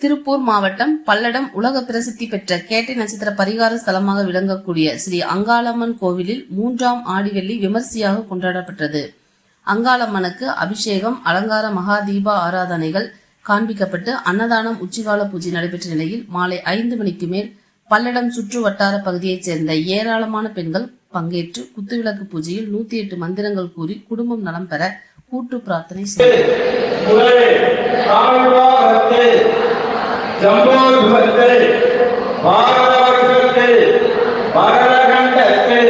திருப்பூர் மாவட்டம் பல்லடம் உலக பிரசித்தி பெற்ற கேட்டை நட்சத்திர பரிகார ஸ்தலமாக விளங்கக்கூடிய ஸ்ரீ அங்காளம்மன் கோவிலில் மூன்றாம் ஆடிவெள்ளி விமர்சையாக கொண்டாடப்பட்டது. அங்காளம்மனுக்கு அபிஷேகம் அலங்கார மகாதீப ஆராதனைகள் காண்பிக்கப்பட்டு அன்னதானம் உச்சிகால பூஜை நடைபெற்ற நிலையில் மாலை ஐந்து மணிக்கு மேல் பல்லடம் சுற்று வட்டார பகுதியைச் சேர்ந்த ஏராளமான பெண்கள் பங்கேற்று குத்துவிளக்கு பூஜையில் நூத்தி எட்டு மந்திரங்கள் கூறி குடும்பம் நலம் பெற கூட்டு பிரார்த்தனை செய்தனர். புகழ் தாழ்வாரத்து ஜம்போத்பத்து பரதகண்டத்து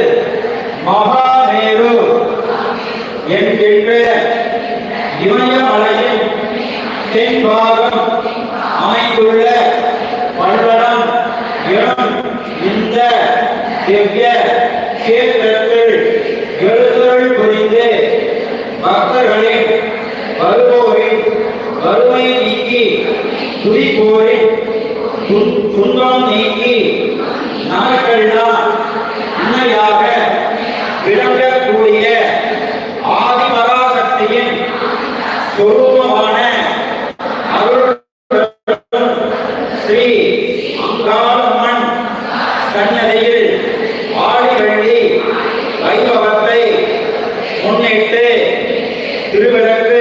மகாமேரு. என்கின்ற இமயமலையின் தென்பாகம் அமைந்துள்ள பல்லடம் இடம் இந்த திவ்ய கேத்திரத்தில் எழுதுகள் புரிந்து பக்தர்களின் வருவோரின் வறுமை நீக்கி துடிப்போரின் துன்- துன்பம் நீக்கி நமக்கெல்லாம் அன்னையாக விளங்கக்கூடிய ஆதிபராசக்தியின் சொரூபமான அருள் ஸ்ரீ அங்காளம்மன் சன்னதியில் ஆடிவள்ளி வைபவத்தை முன்னிட்டு திருவிளக்கு